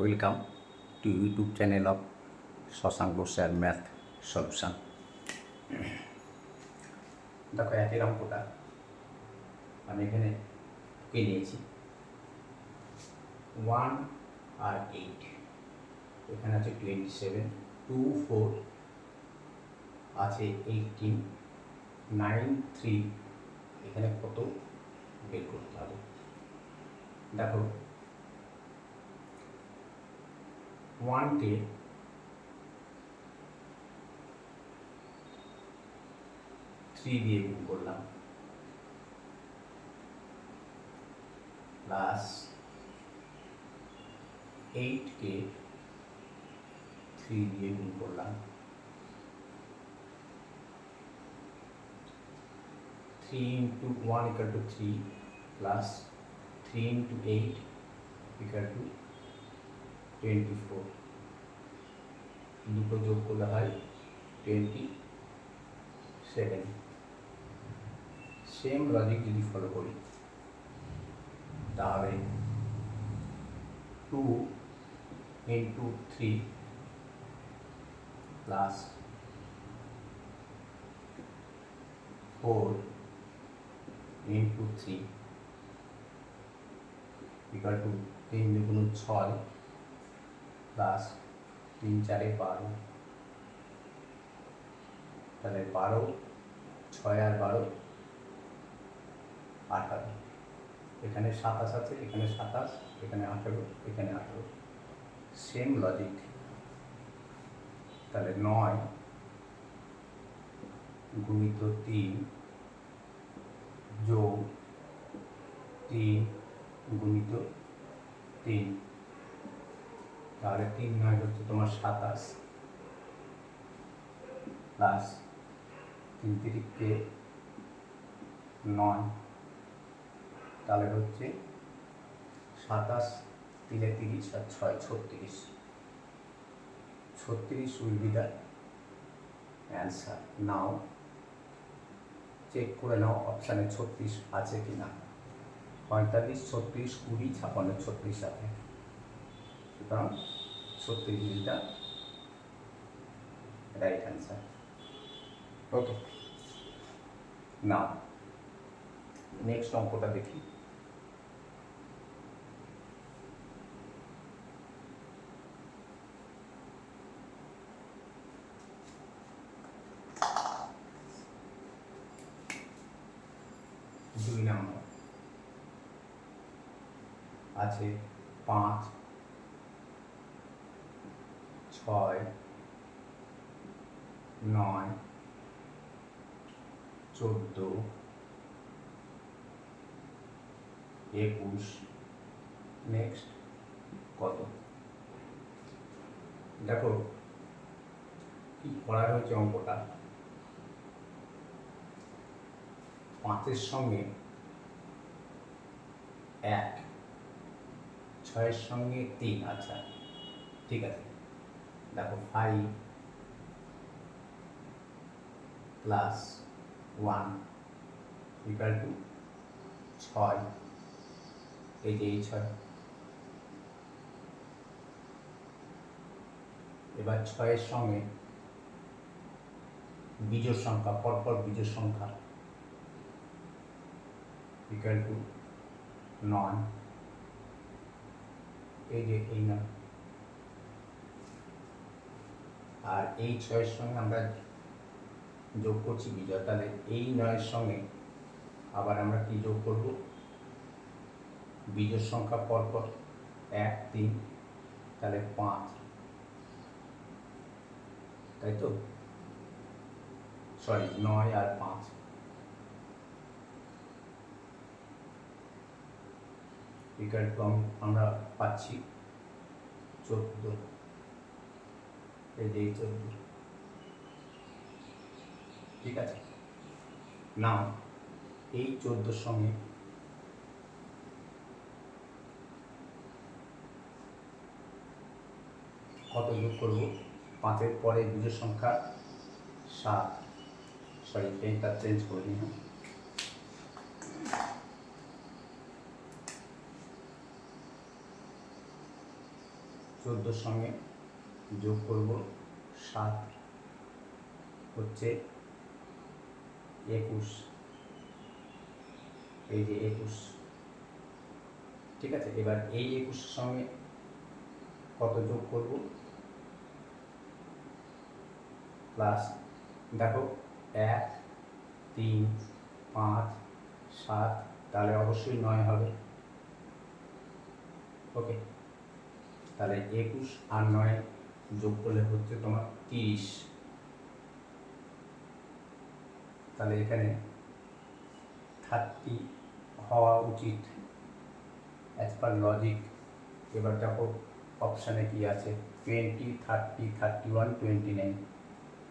Welcome to YouTube channel of Shashank sir math solution দেখো, একই অঙ্কটা আমি এখানে কে নিয়েছি? ওয়ান আর এইট এখানে আছে টোয়েন্টি সেভেন টু ফোর আছে এইটিন নাইন থ্রি এখানে কত বের করতে হবে? দেখো ওয়ানকে থ্রি দিয়ে গুণ করলাম প্লাস এইটকে থ্রি দিয়ে গুণ করলাম three into one equal to three plus three into eight equal to twenty four. দুটো যোগ করলে হয় টোয়েন্টি সেভেন। সেম লজিক যদি ফলো করি, তাহলে two into three plus four into three equal to তিন দুগুণ ছয় প্লাস তিন, চারে বারো। তাহলে বারো, ছয় আর বারো, আঠারো। এখানে সাতাশ আছে, এখানে সাতাশ, এখানে আঠেরো এখানে আঠেরো। সেম লজিক তাহলে নয় গুণিত তিন যোগ তিন গুণিত তিন। তাহলে তিন নয় হচ্ছে তোমার সাতাশ। প্লাস তিন তিরিখকে নয়। তাহলে হচ্ছে সাতাশ তিনে তিরিশ আর ছয় ছত্রিশ। ছত্রিশ will be the answer now check করে নাও অপশানে ছত্রিশ আছে কি না পঁয়তাল্লিশ, ছত্রিশ, কুড়ি ছাপান্ন ছত্রিশ আছে। সুতরাং ছত্রিশ is the right answer okay না নেক্সট অঙ্কটা দেখি। দুই নম্বর আছে পাঁচ ছয় নয় চোদ্দ, একুশ নেক্সট কত? দেখো, কি করা হয়েছে অঙ্কটা? পাঁচের সঙ্গে এক, ছয়ের সঙ্গে তিন আচ্ছা ঠিক আছে। দেখো five plus one equal to ছয়। এই যে এই ছয়। এবার ছয়ের সঙ্গে বীজের সংখ্যা, পরপর বীজের সংখ্যা ইকাল টু নয়। এই যে এই নয়। আর এই ছয়ের সঙ্গে আমরা যোগ করছি বিজয়। তাহলে এই নয়ের সঙ্গে আবার আমরা কি যোগ করব? বীজের সংখ্যা পরপর এক, তিন, তাহলে পাঁচ। তাই তো? সরি নয় আর পাঁচ। টু আমরা পাচ্ছি চোদ্দ। এই যে চোদ্দ ঠিক আছে? না এই চোদ্দোর সঙ্গে কত যোগ করব? পাঁচের পরে বীজের সংখ্যা সাত। সরি পেনটা চেঞ্জ করে দিই হ্যাঁ? চোদ্দোর সঙ্গে যোগ করব সাত হচ্ছে একুশ। এই যে একুশ। ঠিক আছে? এবার এই একুশের সঙ্গে কত যোগ করব? প্লাস দেখো, এক, তিন, পাঁচ, সাত, তাহলে অবশ্যই নয় হবে। ওকে? তাহলে একুশ আর নয় যোগ করলে হচ্ছে তোমার তিরিশ। তাহলে এখানে থার্টি হওয়া উচিত অ্যাজ পার লজিক এবার দেখো অপশানে কি আছে? Twenty thirty thirty one twenty nine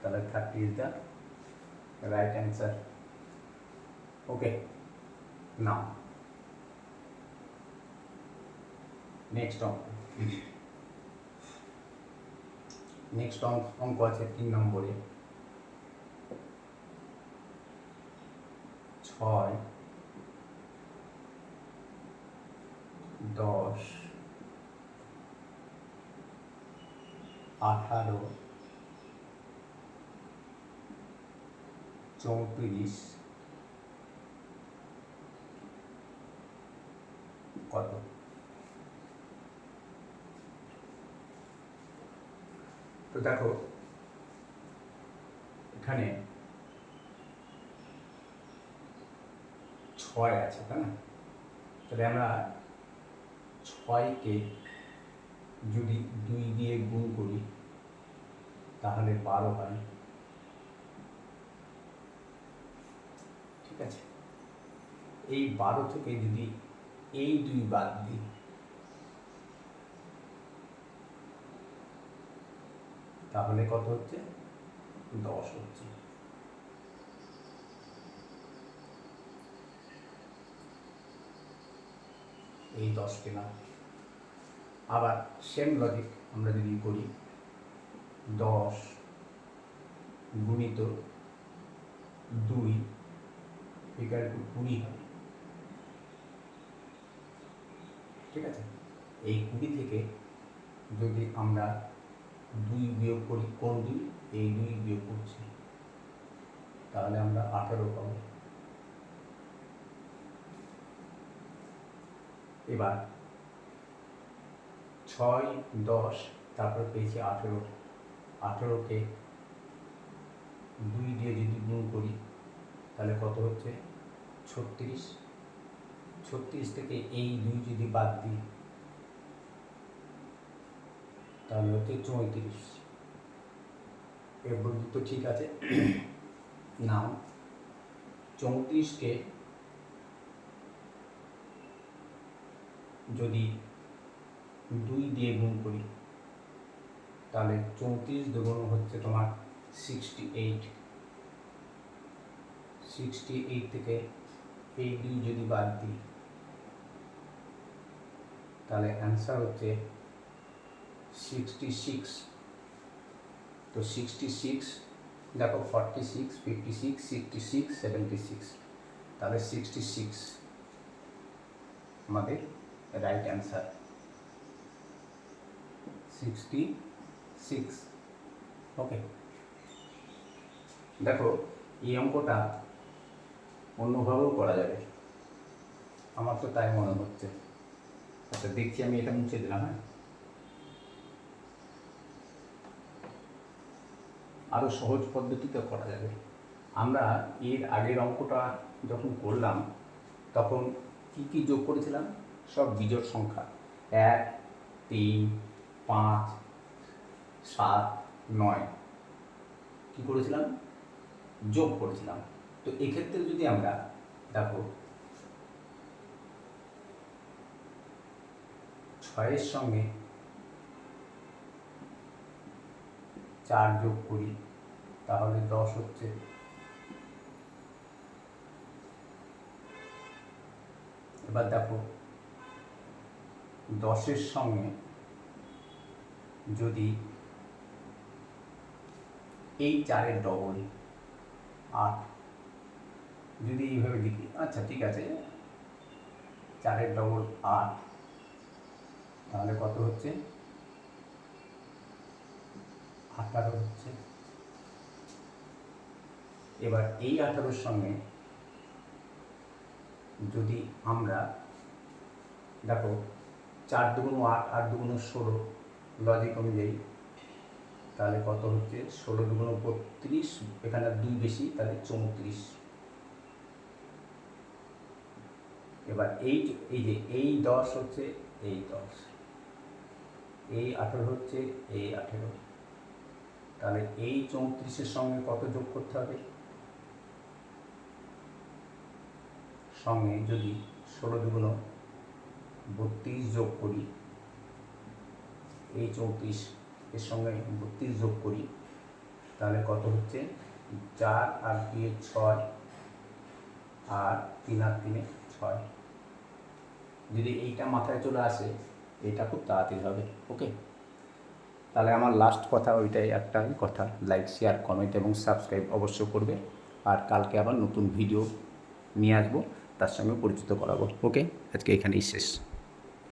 তাহলে thirty is the right answer okay now next অঙ্ক নেক্সট অঙ্ক আছে তিন নম্বরে ছয় দশ আঠারো চৌত্রিশ কত তো দেখো, এখানে ছয় আছে, তাই না? তাহলে আমরা ছয়কে যদি দুই দিয়ে গুণ করি, তাহলে বারো হয়। ঠিক আছে? এই বারো থেকে যদি এই দুই বাদ দিই তাহলে কত হচ্ছে? দশ হচ্ছে। এই দশ পেলাম। আবার সেম লজিক আমরা যদি করি, দশ গুণিত দুই ইকাল টু কুড়ি হবে। ঠিক আছে? এই কুড়ি থেকে যদি আমরা দুই বিয়োগ করি, কোন দুই? এই দুই বিয়োগ করছি। তাহলে আমরা আঠারো পাবো। এবার ছয়, দশ, তারপর পেয়েছি আঠেরো। আঠেরোকে দুই দিয়ে যদি গুণ করি, তাহলে কত হচ্ছে? ছত্রিশ। ছত্রিশ থেকে এই দুই যদি বাদ দিই তাহলে হচ্ছে চৌত্রিশ। এ পর্যন্ত ঠিক আছে। নাও। চৌত্রিশকে যদি দুই দিয়ে গুণ করি, তাহলে চৌত্রিশ দুগুণ হচ্ছে তোমার সিক্সটি এইট সিক্সটি এইট থেকে এই দুই যদি বাদ দিই, তাহলে অ্যান্সার হচ্ছে সিক্সটি সিক্স তো সিক্সটি সিক্স দেখো forty six fifty six sixty six seventy six তাহলে সিক্সটি সিক্স আমাদের right answer sixty six okay দেখো, এই অঙ্কটা অন্যভাবেও করা যাবে। আমার তো তাই মনে হচ্ছে। আচ্ছা দেখছি আমি এটা মুছে দিলাম হ্যাঁ? আরও সহজ পদ্ধতিতে করা যাবে। আমরা এর আগের অঙ্কটা যখন করলাম, তখন কি কি যোগ করেছিলাম? সব বিজোড় সংখ্যা। এক, তিন, পাঁচ, সাত, নয়। কি করেছিলাম? যোগ করেছিলাম। তো এক্ষেত্রে যদি আমরা দেখো, ছয়ের সঙ্গে চার যোগ করি তাহলে দশ হচ্ছে। এবার দেখো, দশের সঙ্গে যদি এই চারের ডবল আট, যদি এইভাবে লিখি আচ্ছা ঠিক আছে, চারের ডবল আট, তাহলে কত হচ্ছে? আঠারো হচ্ছে। এবার এই আঠারোর সঙ্গে যদি আমরা দেখো চার দুগুণ আট আট দুগুণ ষোলো লজিক অনুযায়ী, তাহলে কত হচ্ছে? ষোলো দুগুণ বত্রিশ, এখানে দুই বেশি, তাহলে চৌত্রিশ। এবার এই এই যে এই দশ হচ্ছে এই দশ। এই আঠেরো হচ্ছে এই আঠেরো। তাহলে এই চৌত্রিশের সঙ্গে কত যোগ করতে হবে? সঙ্গে যদি ষোলো দুগুণ বত্রিশ যোগ করি, এই চৌত্রিশ এর সঙ্গে বত্রিশ যোগ করি, তাহলে কত হচ্ছে? চার আর দিয়ে ছয় আর তিন আর তিনে ছয়। যদি এইটা মাথায় চলে আসে, এটা খুব তাড়াতাড়ি হবে ওকে তাহলে আমার লাস্ট কথা, ওইটাই একটাই কথা। লাইক শেয়ার কমেন্ট এবং সাবস্ক্রাইব অবশ্য করবে। আর কালকে আবার নতুন ভিডিও নিয়ে আসব। তার সঙ্গে পরিচিত করাবো। ওকে আজকে এখানেই শেষ।